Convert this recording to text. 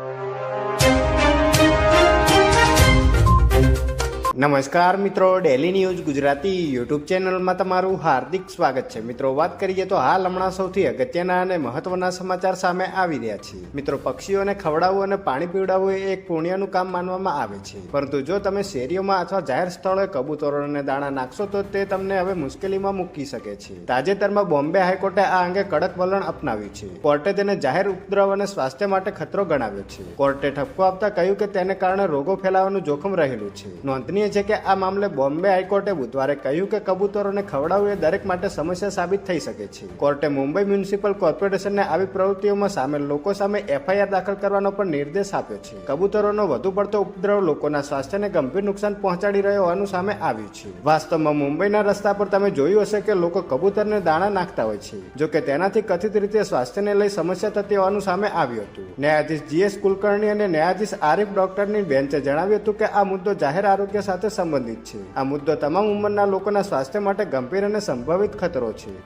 you. નમસ્કાર મિત્રો daily news Gujarati YouTube ચેનલમાં તમારું હાર્દિક સ્વાગત છે. મિત્રો, વાત કરીએ તો હાલ હમણાં સૌથી અગત્યના અને મહત્વના સમાચાર સામે આવી રહ્યા છે. મિત્રો, પક્ષીઓને ખવડાવવું અને પાણી પીવડાવવું એ એક પુણ્યનું કામ માનવામાં આવે છે. પરંતુ જો તમે શેરીઓમાં અથવા જાહેર સ્થળોએ કબૂતરોને દાણા નાખશો, તો તે તમને હવે મુશ્કેલીમાં મૂકી શકે છે. તાજેતરમાં બોમ્બે હાઈકોર્ટે આ અંગે કડક વલણ અપનાવ્યું છે. કોર્ટે તેને જાહેર ઉપદ્રવ અને સ્વાસ્થ્ય માટે ખતરો ગણાવ્યો છે. કોર્ટે ઠપકો આપતા કહ્યું કે તેને કારણે રોગો ફેલાવાનું જોખમ રહેલું છે. નોંધનીય છે કે આ મામલે બોમ્બે હાઈકોર્ટે બુધવારે કહ્યું કે કબૂતરોને ખવડાવવું એ દરેક માટે સમસ્યા સાબિત થઈ શકે છે. કોર્ટે મુંબઈ મ્યુનિસિપલ કોર્પોરેશનને આવી પ્રવૃત્તિઓમાં સામેલ લોકો સામે એફઆઈઆર દાખલ કરવાનો પણ નિર્દેશ આપ્યો છે. કબૂતરોનો વધુ પડતો ઉપદ્રવ લોકોના સ્વાસ્થ્યને ગંભીર નુકસાન પહોંચાડી રહ્યો હોવાનું સામે આવ્યું છે. વાસ્તવમાં મુંબઈના રસ્તા પર તમે જોયું હશે કે લોકો કબૂતરને દાણા નાખતા હોય છે, જો કે તેનાથી કથિત રીતે સ્વાસ્થ્યને લઈ સમસ્યા થતી હોવાનું સામે આવ્યું હતું. ન્યાયાધીશ જીએસ કુલકર્ણી અને ન્યાયાધીશ આરિફ ડોક્ટરની બેન્ચે જણાવ્યું હતું કે આ મુદ્દો જાહેર આરોગ્ય સાથે સંબંધિત છે. આ મુદ્દો તમામ ઉંમરના લોકોના સ્વાસ્થ્ય માટે ગંભીર અને સંભવિત ખતરો છે.